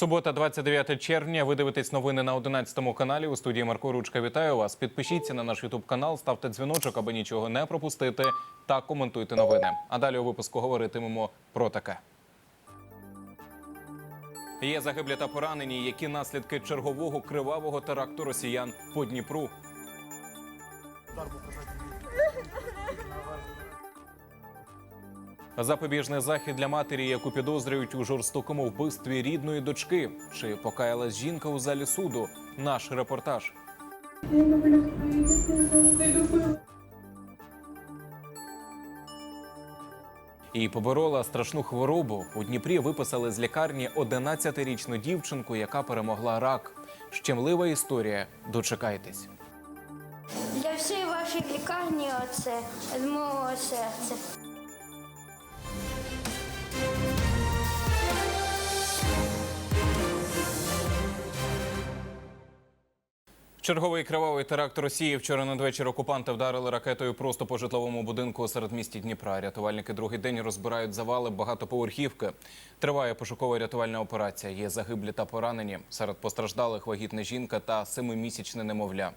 Субота, 29 червня. Ви дивитесь новини на 11 каналі. У студії Марко Ручка. Вітаю вас. Підпишіться на наш Ютуб канал, ставте дзвіночок, аби нічого не пропустити, та коментуйте новини. А далі у випуску говоритимемо про таке. Є загиблі та поранені, які наслідки чергового кривавого теракту росіян по Дніпру. Запобіжний захід для матері, яку підозрюють у жорстокому вбивстві рідної дочки. Чи покаялась жінка у залі суду? Наш репортаж. І поборола страшну хворобу. У Дніпрі виписали з лікарні 11-річну дівчинку, яка перемогла рак. Щемлива історія. Дочекайтесь. Для всієї вашої лікарні оце з мого серця. Черговий кривавий теракт Росії вчора надвечір окупанти вдарили ракетою просто по житловому будинку у середмісті Дніпра. Рятувальники другий день розбирають завали багатоповерхівки. Триває пошукова рятувальна операція. Є загиблі та поранені. Серед постраждалих вагітна жінка та семимісячне немовля.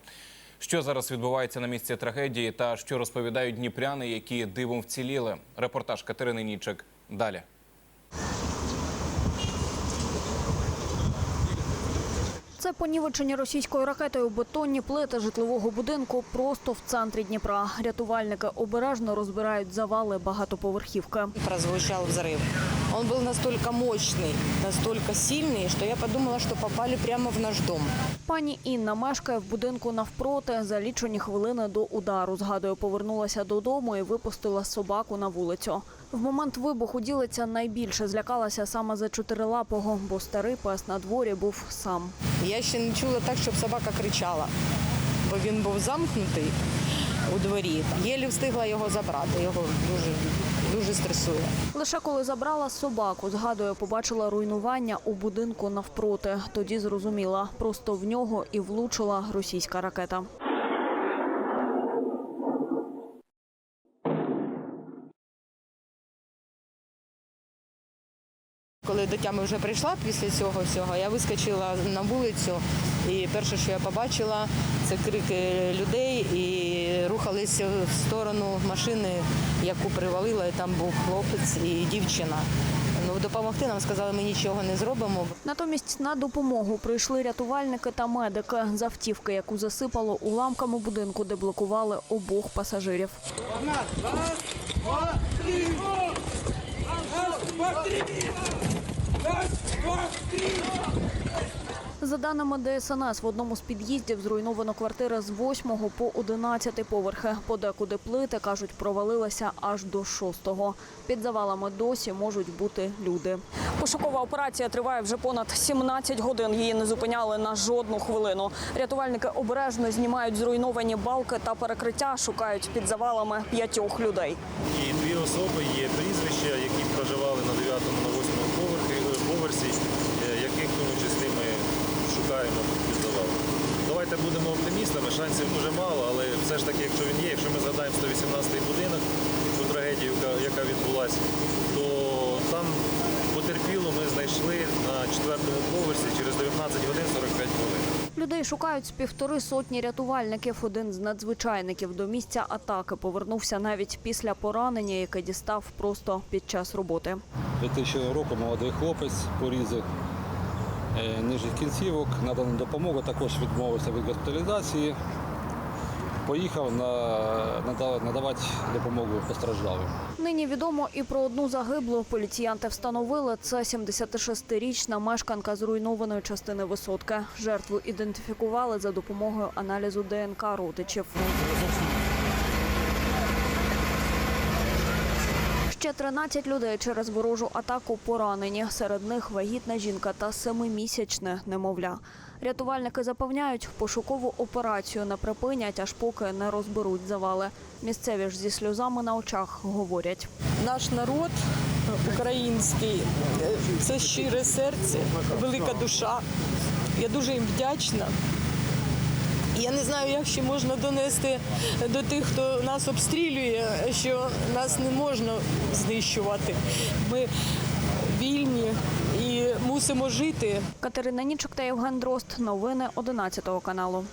Що зараз відбувається на місці трагедії та що розповідають дніпряни, які дивом вціліли? Репортаж Катерини Нічик. Далі. Це понівечені російською ракетою бетонні плити житлового будинку просто в центрі Дніпра. Рятувальники обережно розбирають завали багатоповерхівки. прозвучал взрыв. Он был настолько мощный, настолько сильный, что я подумала, что попали прямо в наш дом. Пані Інна мешкає в будинку навпроти. За лічені хвилини до удару. Згадує, повернулася додому і випустила собаку на вулицю. В момент вибуху ділиця найбільше злякалася саме за чотирилапого, бо старий пес на дворі був сам. Я ще не чула так, щоб собака кричала, бо він був замкнутий у дворі. Єлі встигла його забрати. Його дуже, дуже стресує. Лише коли забрала собаку, згадує, побачила руйнування у будинку навпроти. Тоді зрозуміла, просто в нього і влучила російська ракета. Коли до тями вже прийшла після цього всього, я вискочила на вулицю, і перше, що я побачила, це крики людей і рухалися в сторону машини, яку привалила, і там був хлопець і дівчина. Ну, допомогти нам сказали, ми нічого не зробимо. Натомість на допомогу прийшли рятувальники та медики з автівки, яку засипало уламками будинку, де блокували обох пасажирів. За даними ДСНС, в одному з під'їздів зруйновано квартири з 8 по 11 поверхи. Подекуди плити, кажуть, провалилися аж до 6-го. Під завалами досі можуть бути люди. Пошукова операція триває вже понад 17 годин. Її не зупиняли на жодну хвилину. Рятувальники обережно знімають зруйновані балки та перекриття, шукають під завалами п'ятьох людей. І дві особи є прізвища, які проживали на 9 на 8 поверсі, е, яких в тому числі ми шукаємо під завалом. Давайте будемо оптимістами, шансів дуже мало, але все ж таки, якщо він є, якщо ми згадаємо 118-й будинок, ту трагедію, яка- відбулася, то там потерпілу ми знайшли на четвертому поверсі через 19 годин 45 хвилин. Людей шукають з півтори сотні рятувальників. Один з надзвичайників до місця атаки повернувся навіть після поранення, яке дістав просто під час роботи. 2000 року молодий хлопець порізав е, нижніх кінцівок, надана допомога, також відмовився від госпіталізації. Поїхав на, надавати допомогу постраждалим. Нині відомо і про одну загиблу. Поліціянти встановили це 76-річна мешканка зруйнованої частини висотки. Жертву ідентифікували за допомогою аналізу ДНК родичів. Ще 13 людей через ворожу атаку поранені. Серед них вагітна жінка та семимісячне немовля. Рятувальники запевняють, пошукову операцію не припинять, аж поки не розберуть завали. Місцеві ж зі сльозами на очах говорять. Наш народ український це щире серце, велика душа. Я дуже їм вдячна. Я не знаю, як ще можна донести до тих, хто нас обстрілює, що нас не можна знищувати. Ми мусимо. жити. Катерина Нічок та Євген Дрозд. Новини 11 каналу.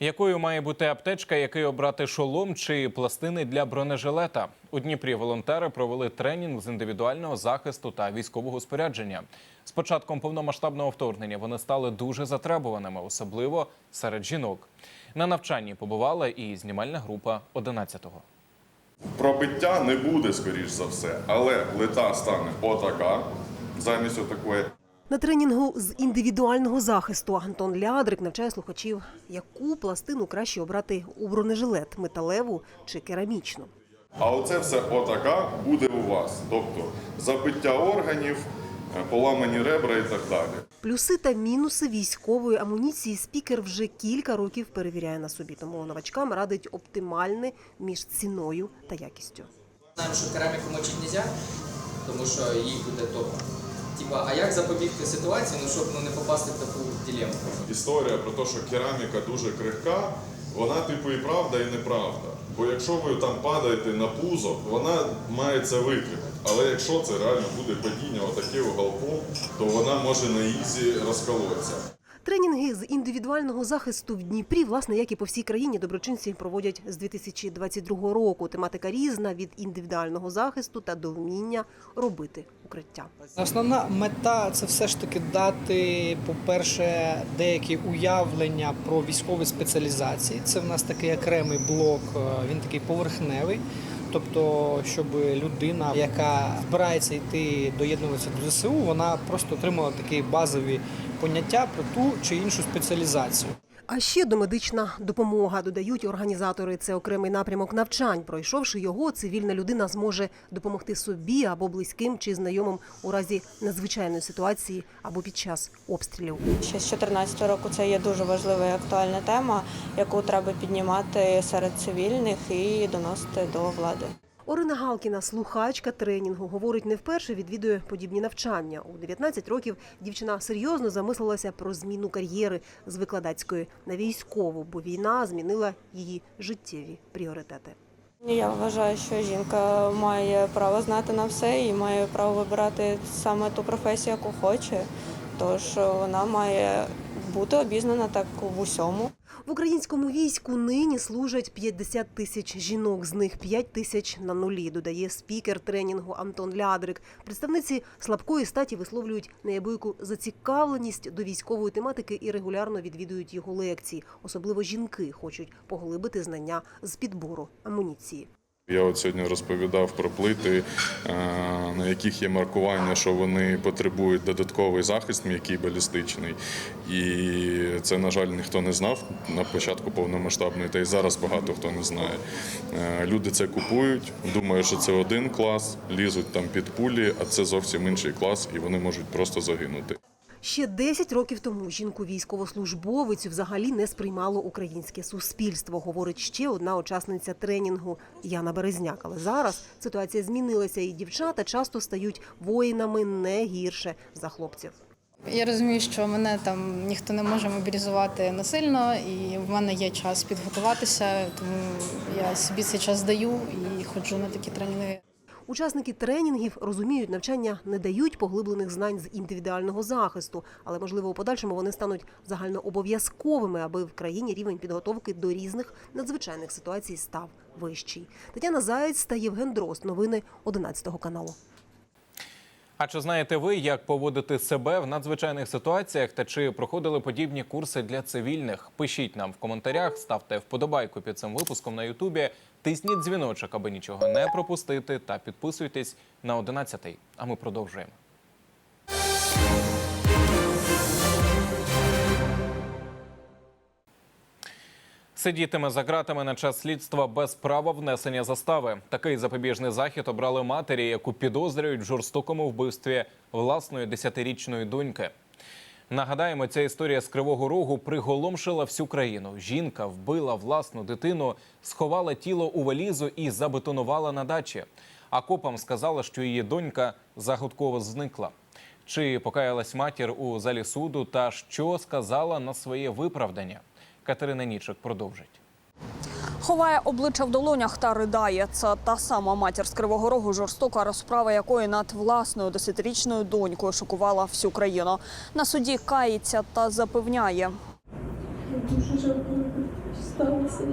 Якою має бути аптечка, який обрати шолом чи пластини для бронежилета? У Дніпрі волонтери провели тренінг з індивідуального захисту та військового спорядження. З початком повномасштабного вторгнення вони стали дуже затребуваними, особливо серед жінок. На навчанні побувала і знімальна група 11-го. Пробиття не буде, скоріш за все, але плита стане отака замість отакої. На тренінгу з індивідуального захисту Антон Лядрик навчає слухачів, яку пластину краще обрати у бронежилет металеву чи керамічну. А оце все отака буде у вас. Тобто забиття органів, е, поламані ребра і так далі. Плюси та мінуси військової амуніції спікер вже кілька років перевіряє на собі, тому новачкам радить оптимальне між ціною та якістю. Знаємо, що кераміку мочити не можна, тому що їй буде топа. Типа, а як запобігти ситуації, ну щоб ну, не попасти в таку дилему? Історія про те, що кераміка дуже крихка, вона типу і правда, і неправда. Бо якщо ви там падаєте на пузо, вона має це витримати. Але якщо це реально буде падіння отаке уголком, то вона може на ізі розколотися. Тренінги з індивідуального захисту в Дніпрі, власне, як і по всій країні, доброчинці проводять з 2022 року. Тематика різна від індивідуального захисту та до вміння робити укриття. Основна мета це все ж таки дати, по-перше, деякі уявлення про військові спеціалізації. Це в нас такий окремий блок, е, він такий поверхневий. Тобто, щоб людина, яка збирається йти доєднуватися до ЗСУ, вона просто отримала такі базові поняття про ту чи іншу спеціалізацію. А ще домедична допомога додають організатори. Це окремий напрямок навчань. Пройшовши його, цивільна людина зможе допомогти собі або близьким чи знайомим у разі надзвичайної ситуації або під час обстрілів. Ще з 2014 року це є дуже важлива і актуальна тема, яку треба піднімати серед цивільних і доносити до влади. Орина Галкіна, слухачка тренінгу, говорить, не вперше відвідує подібні навчання. У 19 років дівчина серйозно замислилася про зміну кар'єри з викладацької на військову, бо війна змінила її життєві пріоритети. Я вважаю, що жінка має право знати на все і має право вибирати саме ту професію, яку хоче. Тож вона має бути обізнана так в усьому. В українському війську нині служать 50 тисяч жінок, з них 5 тисяч на нулі, додає спікер тренінгу Антон Лядрик. Представниці слабкої статі висловлюють неабияку зацікавленість до військової тематики і регулярно відвідують його лекції. Особливо жінки хочуть поглибити знання з підбору амуніції. Я от сьогодні розповідав про плити, е, на яких є маркування, що вони потребують додатковий захист, м'який балістичний. І це, на жаль, ніхто не знав на початку повномасштабної, та й зараз багато хто не знає. Е, Люди це купують, думають, що це один клас, лізуть там під пулі, а це зовсім інший клас, і вони можуть просто загинути. Ще 10 років тому жінку військовослужбовицю взагалі не сприймало українське суспільство, говорить ще одна учасниця тренінгу Яна Березняк. Але зараз ситуація змінилася, і дівчата часто стають воїнами не гірше за хлопців. Я розумію, що мене там ніхто не може мобілізувати насильно, і в мене є час підготуватися, тому я собі цей час даю і ходжу на такі тренінги. Учасники тренінгів розуміють, навчання не дають поглиблених знань з індивідуального захисту, але можливо у подальшому вони стануть загальнообов'язковими, аби в країні рівень підготовки до різних надзвичайних ситуацій став вищий. Тетяна Заєць та Євген Дрозд. Новини 11 каналу. А чи знаєте ви, як поводити себе в надзвичайних ситуаціях та чи проходили подібні курси для цивільних? Пишіть нам в коментарях, ставте вподобайку під цим випуском на Ютубі, тисніть дзвіночок, аби нічого не пропустити, та підписуйтесь на 11. А ми продовжуємо. Сидітиме за ґратами на час слідства без права внесення застави. Такий запобіжний захід обрали матері, яку підозрюють в жорстокому вбивстві власної десятирічної доньки. Нагадаємо, ця історія з Кривого Рогу приголомшила всю країну. Жінка вбила власну дитину, сховала тіло у валізу і забетонувала на дачі. А копам сказала, що її донька загадково зникла. Чи покаялась матір у залі суду та що сказала на своє виправдання? Катерина Нічик продовжить. Ховає обличчя в долонях та ридає. Це та сама матір з Кривого Рогу, жорстока розправа якої над власною десятирічною донькою шокувала всю країну. На суді кається та запевняє. Я дуже жалкую, що сталося.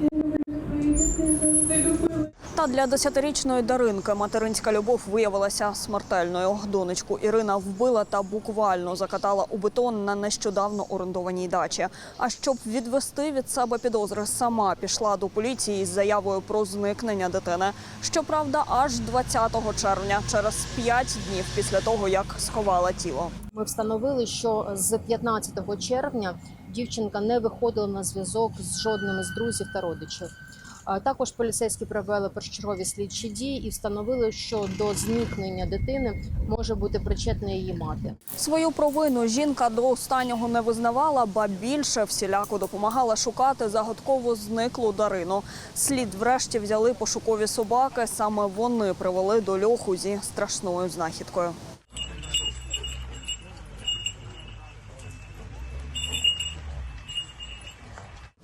Я люблю свою дитину, завжди любила. Та для десятирічної Даринки материнська любов виявилася смертельною. Донечку Ірина вбила та буквально закатала у бетон на нещодавно орендованій дачі. А щоб відвести від себе підозри, сама пішла до поліції з заявою про зникнення дитини. Щоправда, аж 20 червня, через 5 днів після того, як сховала тіло. Ми встановили, що з 15 червня дівчинка не виходила на зв'язок з жодним із друзів та родичів. Також поліцейські провели першочергові слідчі дії і встановили, що до зникнення дитини може бути причетна її мати. Свою провину жінка до останнього не визнавала, ба більше всіляко допомагала шукати загадково зниклу Дарину. Слід врешті взяли пошукові собаки. Саме вони привели до льоху зі страшною знахідкою.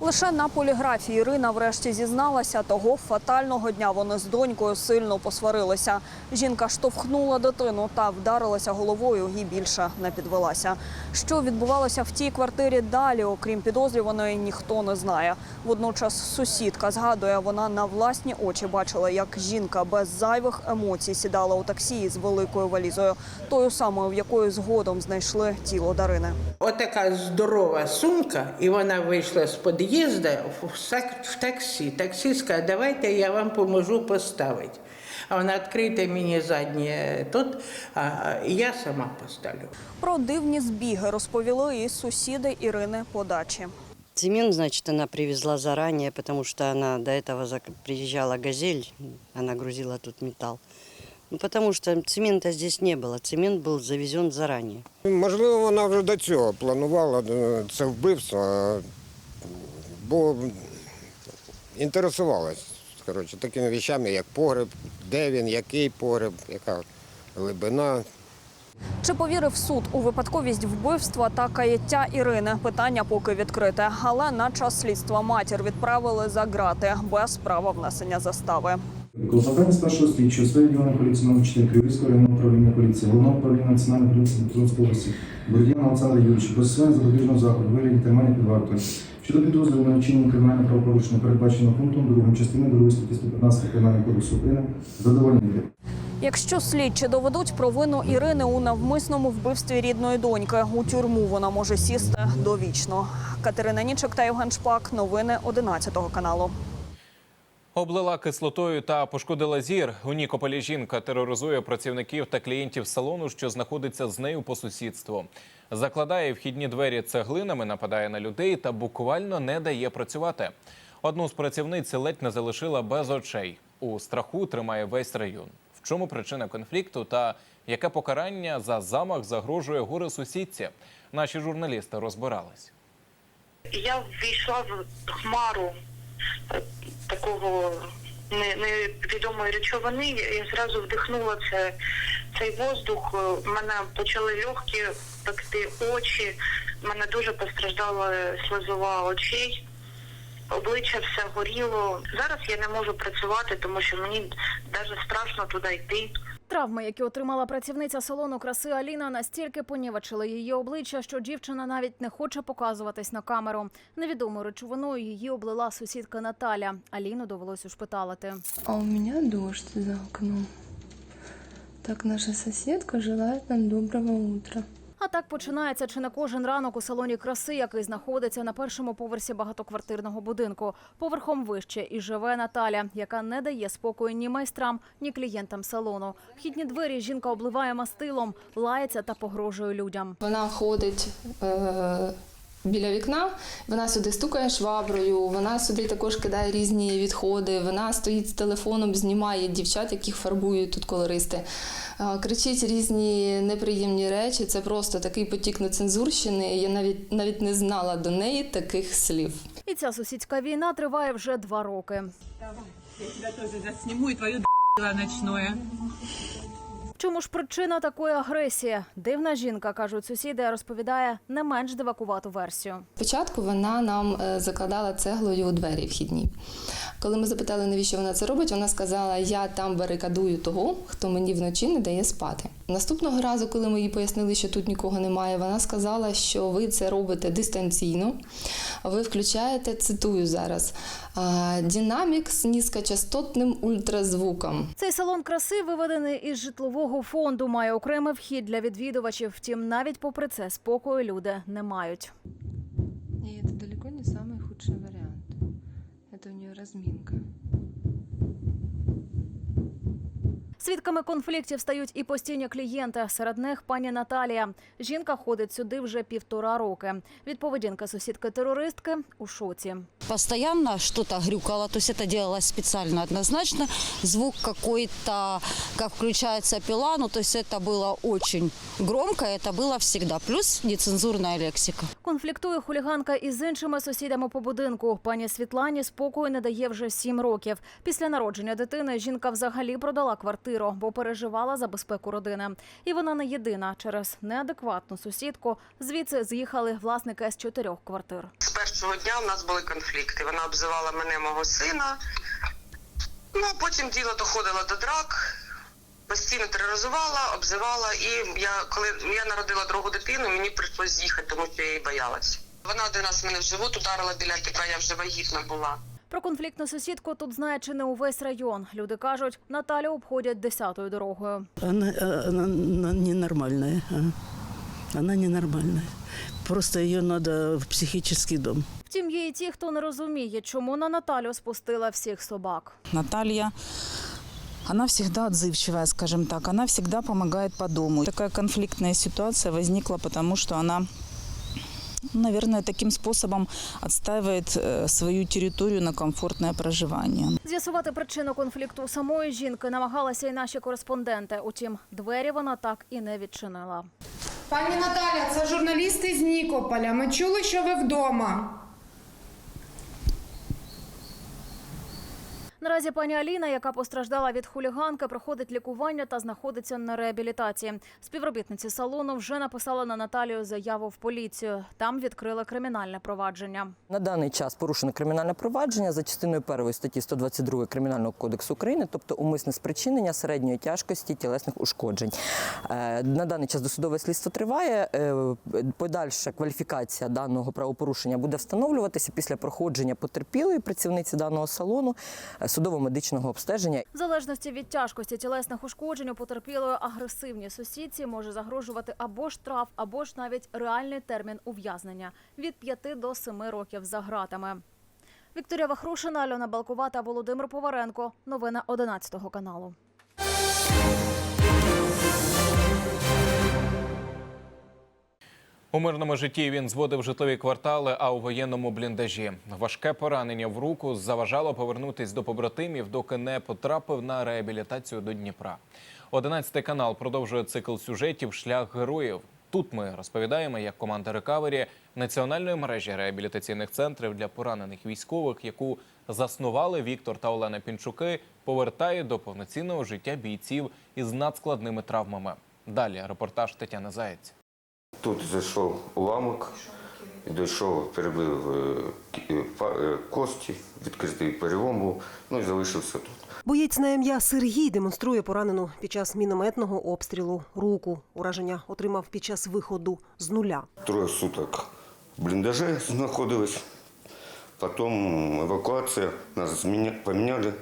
Лише на поліграфії Ірина врешті зізналася, того фатального дня вони з донькою сильно посварилися. Жінка штовхнула дитину та вдарилася головою і більше не підвелася. Що відбувалося в тій квартирі далі, окрім підозрюваної, ніхто не знає. Водночас сусідка згадує, вона на власні очі бачила, як жінка без зайвих емоцій сідала у таксі з великою валізою, тою самою, в якої згодом знайшли тіло Дарини. Отака здорова сумка, і вона вийшла з під'їзду в сак- в таксі. Таксіст каже, давайте я вам поможу поставити. А вона відкрийте мені заднє тут, а а я сама поставлю. Про дивні збіги розповіли і сусіди Ірини по дачі. Цемент, значит, она привезла заранее, потому что она до этого зак- приезжала «Газель», она грузила тут металл. Ну, потому что цемента здесь не было, цемент был завезен заранее. Можливо, вона вже до цього планувала е, це вбивство, е, бо інтересувалась коротше, такими речами, як погреб, де він, який погреб, яка глибина. Чи повірив суд у випадковість вбивства та каяття Ірини? Питання поки відкрите. Але на час слідства матір відправили за грати без права внесення застави. Клопотання старшого слідчого своєї відділення поліції номер 4 Київського районного управління поліції, головного управління національної поліції Дніпропетровської області, Бородіна Олександра Юрійовича, про застосування запобіжного заходу, вигляді тримання під вартою. Щодо підозри на вчинення кримінального правопорушення, передбаченого пунктом 2 частини 2 статті 115 Кримінального кодексу України, задовольнити. Якщо слідчі доведуть провину Ірини у навмисному вбивстві рідної доньки, у тюрму вона може сісти довічно. Катерина Нічик та Євген Шпак. Новини 11 каналу. Облила кислотою та пошкодила зір. У Нікополі жінка тероризує працівників та клієнтів салону, що знаходиться з нею по сусідству. Закладає вхідні двері цеглинами, нападає на людей та буквально не дає працювати. Одну з працівниць ледь не залишила без очей. У страху тримає весь район. В чому причина конфлікту та яке покарання за замах загрожує горе сусідці? Наші журналісти розбирались. Я ввійшла в хмару такого невідомої речовини. Я зразу вдихнула це, цей воздух. е, Мене почали легкі пекти очі. Мене дуже постраждала слезова очей. Обличчя все горіло. Зараз я не можу працювати, тому що мені навіть страшно туди йти. Травми, які отримала працівниця салону краси Аліна, настільки понівечили її обличчя, що дівчина навіть не хоче показуватись на камеру. Невідомою речовиною її облила сусідка Наталя. Аліну довелось ушпиталити. А у меня дождь за окном. Так наша соседка желает нам доброго утра. А так починається чи не кожен ранок у салоні краси, який знаходиться на першому поверсі багатоквартирного будинку. Поверхом вище і живе Наталя, яка не дає спокою ні майстрам, ні клієнтам салону. Вхідні двері жінка обливає мастилом, лається та погрожує людям. Вона ходить е, біля вікна, вона сюди стукає шваброю, вона сюди також кидає різні відходи. Вона стоїть з телефоном, знімає дівчат, яких фарбують тут колористи. Кричить різні неприємні речі. Це просто такий потік нецензурщини. Я навіть навіть не знала до неї таких слів. І ця сусідська війна триває вже два роки. Я тебя тоже засніму і твою ночное. Чому ж причина такої агресії? Дивна жінка, кажуть сусіди, розповідає не менш дивакувату версію. Спочатку вона нам е, закладала цеглою у двері вхідні. Коли ми запитали, навіщо вона це робить, вона сказала: Я там барикадую того, хто мені вночі не дає спати. Наступного разу, коли ми їй пояснили, що тут нікого немає, вона сказала, що ви це робите дистанційно. Ви включаєте, цитую зараз, «а, динамік з низькочастотним ультразвуком. Цей салон краси виведений із житлового фонду, має окремий вхід для відвідувачів. Втім, навіть попри це спокою люди не мають. Свідками конфліктів стають і постійні клієнти. Серед них пані Наталія. Жінка ходить сюди вже півтора роки. Від поведінки сусідки терористки у шоці. Постоянно что-то грюкало, то есть это делалось специально однозначно. Звук какой-то, как включается пила, ну то есть это было очень громко, это было всегда. Плюс нецензурная лексика. Конфліктує хуліганка із іншими сусідами по будинку. Пані Світлані спокою не дає вже сім років. Після народження дитини жінка взагалі продала квартиру, бо переживала за безпеку родини. І вона не єдина. Через неадекватну сусідку звідси з'їхали власники з чотирьох квартир. З першого дня у нас були конфлікти. Вона обзивала мене, мого сина. Ну, а потім діло доходило до драк. Постійно тероризувала, обзивала, і я коли я народила другу дитину, мені прийшлось з'їхати, тому що я її боялась. Вона один раз мене в живот ударила біля типа, я вже вагітна була. Про конфліктну сусідку тут знає чи не увесь район. Люди кажуть, Наталю обходять десятою дорогою. Она, э, она, она ненормальная. а. Она ненормальная. Просто ее надо в психический дом. Втім, є і ті, хто не розуміє, чому на Наталю спустила всіх собак. Наталья, она всегда отзывчивая, скажем так. Она всегда помогает по дому. Такая конфликтная ситуация возникла, потому что она, наверное, таким способом отстаивает э, свою территорию на комфортное проживание. З'ясувати причину конфлікту самої жінки намагалися і наші кореспонденти. Утім, двері вона так і не відчинила. Пані Наталя, це журналісти з Нікополя. Ми чули, що ви вдома. Наразі пані Аліна, яка постраждала від хуліганки, проходить лікування та знаходиться на реабілітації. Співробітниці салону вже написали на Наталію заяву в поліцію. Там відкрили кримінальне провадження. На даний час порушено кримінальне провадження за частиною першої статті 122 Кримінального кодексу України, тобто умисне спричинення середньої тяжкості тілесних ушкоджень. Е, На даний час досудове слідство триває. Е, Подальша кваліфікація даного правопорушення буде встановлюватися після проходження потерпілої працівниці даного салону судово-медичного обстеження. В залежності від тяжкості тілесних ушкоджень у потерпілої агресивній сусідці може загрожувати або штраф, або ж навіть реальний термін ув'язнення від 5 до 7 років за гратами. Вікторія Вахрушина, Альона Балкова та Володимир Поваренко. Новини 11 каналу. У мирному житті він зводив житлові квартали, а у воєнному бліндажі. Важке поранення в руку заважало повернутись до побратимів, доки не потрапив на реабілітацію до Дніпра. Одинадцятий канал продовжує цикл сюжетів Шлях героїв. Тут ми розповідаємо, як команда рекавері національної мережі реабілітаційних центрів для поранених військових, яку заснували Віктор та Олена Пінчуки, повертає до повноцінного життя бійців із надскладними травмами. Далі репортаж Тетяни Заєць. Тут зайшов уламок, дійшов, перебив е, е, е, кості, відкритий перелом був, ну і залишився тут. Боєць на ім'я Сергій демонструє поранену під час мінометного обстрілу руку. Ураження отримав під час виходу з нуля. Троє суток в бліндажі знаходились, потім евакуація, нас поміняли.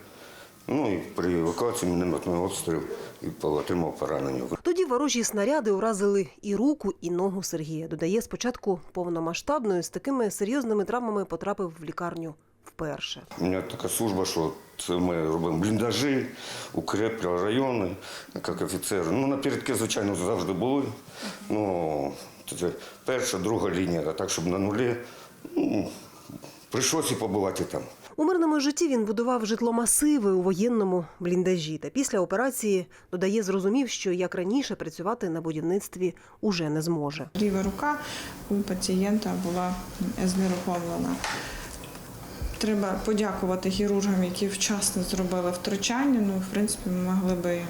Ну і при евакуації мінометний обстріл і отримав поранення. Тоді ворожі снаряди уразили і руку, і ногу Сергія. Додає, спочатку повномасштабною з такими серйозними травмами потрапив в лікарню вперше. У мене така служба, що це ми робимо бліндажі, укріплюємо райони, як офіцери. Ну, напередки, звичайно, завжди були. Ну, це перша, друга лінія, а так, щоб на нулі. Ну, прийшлося побувати там. У мирному житті він будував житломасиви у воєнному бліндажі. Та після операції додає, зрозумів, що як раніше працювати на будівництві уже не зможе. Ліва рука у пацієнта була знерухомлена. Треба подякувати хірургам, які вчасно зробили втручання. Ну, в принципі, ми могли би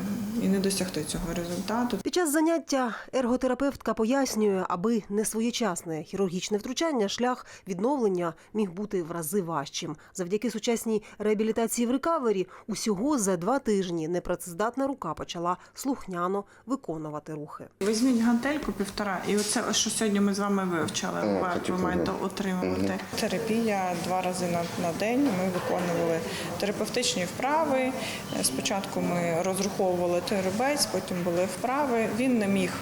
і не досягти цього результату. Під час заняття ерготерапевтка пояснює, аби не своєчасне хірургічне втручання, шлях відновлення міг бути в рази важчим. Завдяки сучасній реабілітації в рекавері усього за два тижні непрацездатна рука почала слухняно виконувати рухи. Візьміть гантельку півтора, і оце, що сьогодні ми з вами вивчали, О, ви- маєте отримувати. Терапія два рази на, на день. Ми виконували терапевтичні вправи. Спочатку ми розраховували теребець, потім були вправи. Він не міг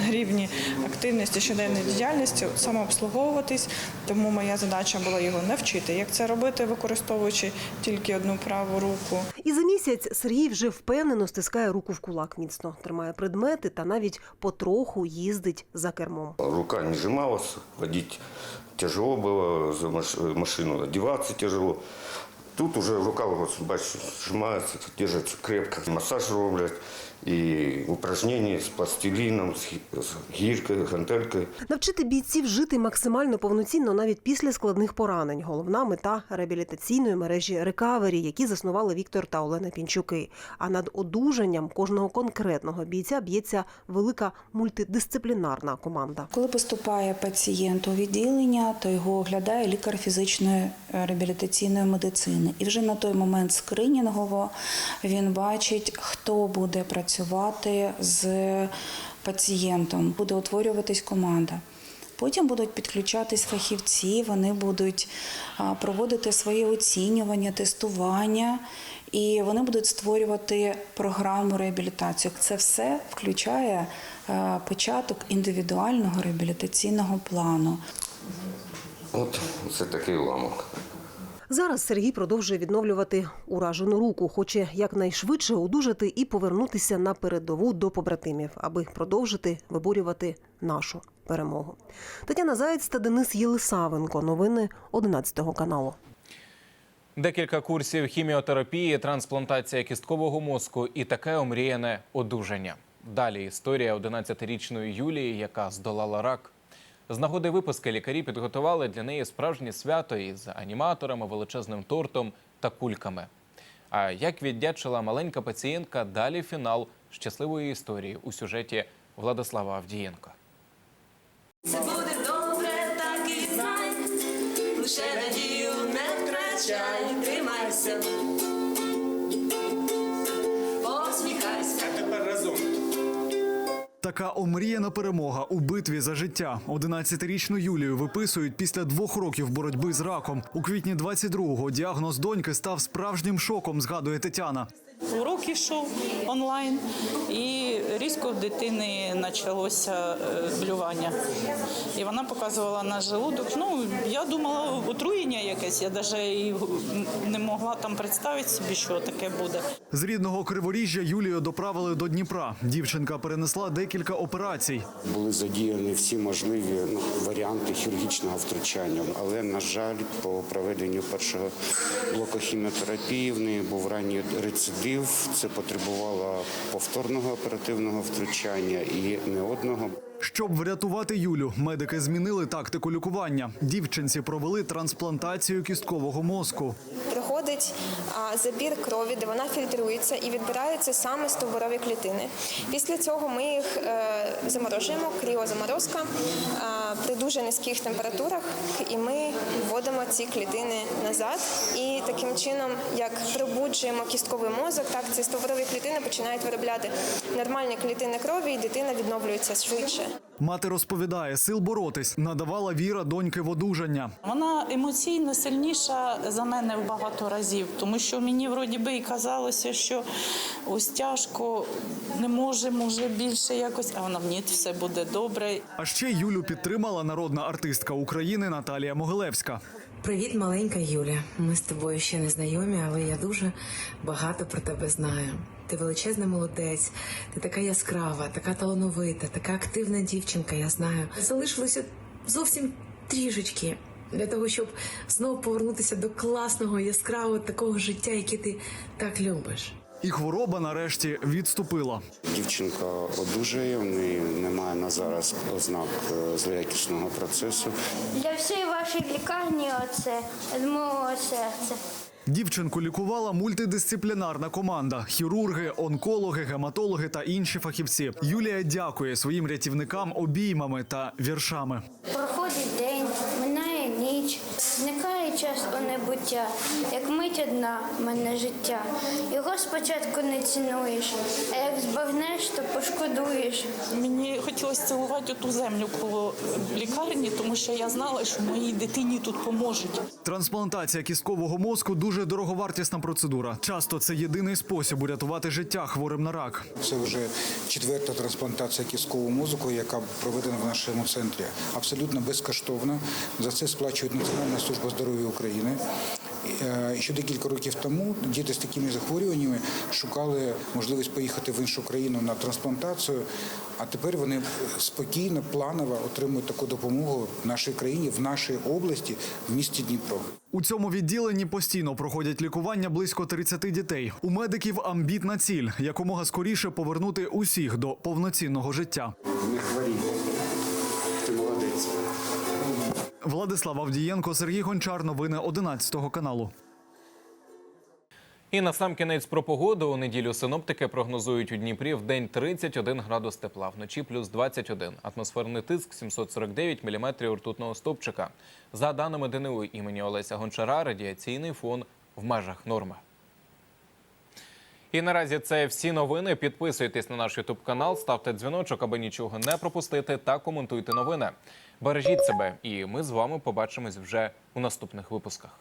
на рівні активності щоденної діяльності самообслуговуватись, тому моя задача була його навчити, як це робити, використовуючи тільки одну праву руку. І за місяць Сергій вже впевнено стискає руку в кулак міцно, тримає предмети та навіть потроху їздить за кермом. Рука не сжималась, водить тяжело было, за маш- машину одеваться тяжело. Тут уже рука, вот, бачиш, сжимается, держится крепко. Массаж роблять, и упражнения с пластилином, с ги- с гиркой, гантелькой. Навчити бійців жити максимально повноцінно навіть після складних поранень. Головна мета реабілітаційної мережі рекавері, які заснували Віктор та Олена Пінчуки. А над одужанням кожного конкретного бійця б'ється велика мультидисциплінарна команда. Коли поступає пацієнт у відділення, то його оглядає лікар фізичної е, реабілітаційної медицини. І вже на той момент скринінгово він бачить, хто буде працювати з пацієнтом, буде утворюватись команда. Потім будуть підключатись фахівці, вони будуть проводити своє оцінювання, тестування, і вони будуть створювати програму реабілітації. Це все включає початок індивідуального реабілітаційного плану. От це такий уламок. Зараз Сергій продовжує відновлювати уражену руку, хоче якнайшвидше одужати і повернутися на передову до побратимів, аби продовжити виборювати нашу перемогу. Тетяна Заєць та Денис Єлисавенко. Новини 11 каналу. Декілька курсів хіміотерапії, трансплантація кісткового мозку і таке омріяне одужання. Далі історія 11-річної Юлії, яка здолала рак. З нагоди випуски лікарі підготували для неї справжнє свято із аніматорами, величезним тортом та кульками. А як віддячила маленька пацієнтка, далі фінал щасливої історії у сюжеті Владислава Авдієнка. Це буде добре, так і знай. Лише надію не втрачай, тримайся. Така омріяна перемога у битві за життя. 11-річну Юлію виписують після двох років боротьби з раком. У квітні 22-го діагноз доньки став справжнім шоком, згадує Тетяна. Урок ішов онлайн, і різко в дитини почалося е, блювання. І вона показувала на желудок. Ну, я думала, отруєння якесь. Я навіть не могла там представити собі, що таке буде. З рідного Криворіжжя Юлію доправили до Дніпра. Дівчинка перенесла декілька операцій. Були задіяні всі можливі ну, варіанти хірургічного втручання, але на жаль, по проведенню першого блоку хіміотерапії в неї був ранній рецидив. Це потребувало повторного оперативного втручання і не одного. Щоб врятувати Юлю, медики змінили тактику лікування. Дівчинці провели трансплантацію кісткового мозку. проходить забір крові, де вона фільтрується і відбираються саме стовбурові клітини. Після цього ми їх е, заморожуємо, кріозаморозка при дуже низьких температурах, і ми вводимо ці клітини назад. І таким чином, як пробуджуємо кістковий мозок, так ці стовбурові клітини починають виробляти нормальні клітини крові, і дитина відновлюється швидше. Мати розповідає, сил боротись надавала віра доньки в одужання. Вона емоційно сильніша за мене в багато разів, тому що мені вроді би і казалося, що ось тяжко, не може, може більше якось, а вона ні, все буде добре. А ще Юлю підтримала народна артистка України Наталія Могилевська. Привіт, маленька Юля. Ми з тобою ще не знайомі, але я дуже багато про тебе знаю. Ти величезний молодець, ти така яскрава, така талановита, така активна дівчинка, я знаю. Залишилося зовсім трішечки для того, щоб знову повернутися до класного, яскравого такого життя, яке ти так любиш. І хвороба нарешті відступила. Дівчинка одужає, в неї немає на зараз ознак е, злоякісного процесу. Для всієї вашої лікарні оце з мого серця. Дівчинку лікувала мультидисциплінарна команда: хірурги, онкологи, гематологи та інші фахівці. Юлія дякує своїм рятівникам обіймами та віршами. Проходить день, час у небуття, як мить одна мене життя. Його спочатку не цінуєш, а як збагнеш, то пошкодуєш. Мені хотілося цілувати ту землю коло лікарні, тому що я знала, що моїй дитині тут поможуть. Трансплантація кісткового мозку дуже дороговартісна процедура. Часто це єдиний спосіб урятувати життя хворим на рак. Це вже четверта трансплантація кісткового мозку, яка проведена в нашому центрі. Абсолютно безкоштовно. За це сплачує Національна служба здоров'я України. Е, Ще декілька років тому діти з такими захворюваннями шукали можливість поїхати в іншу країну на трансплантацію, а тепер вони спокійно, планово отримують таку допомогу в нашій країні, в нашій області, в місті Дніпро. У цьому відділенні постійно проходять лікування близько 30 дітей. У медиків амбітна ціль якомога скоріше повернути усіх до повноцінного життя. Не хворій. Владислав Авдієнко, Сергій Гончар. Новини 11 каналу. І на сам кінець про погоду у неділю синоптики прогнозують у Дніпрі в день 31 градус тепла, вночі плюс 21. Атмосферний тиск 749 міліметрів ртутного стовпчика. За даними ДНУ імені Олеся Гончара, радіаційний фон в межах норми. І наразі це всі новини. Підписуйтесь на наш Ютуб канал, ставте дзвіночок, аби нічого не пропустити, та коментуйте новини. Бережіть себе, і ми з вами побачимось вже у наступних випусках.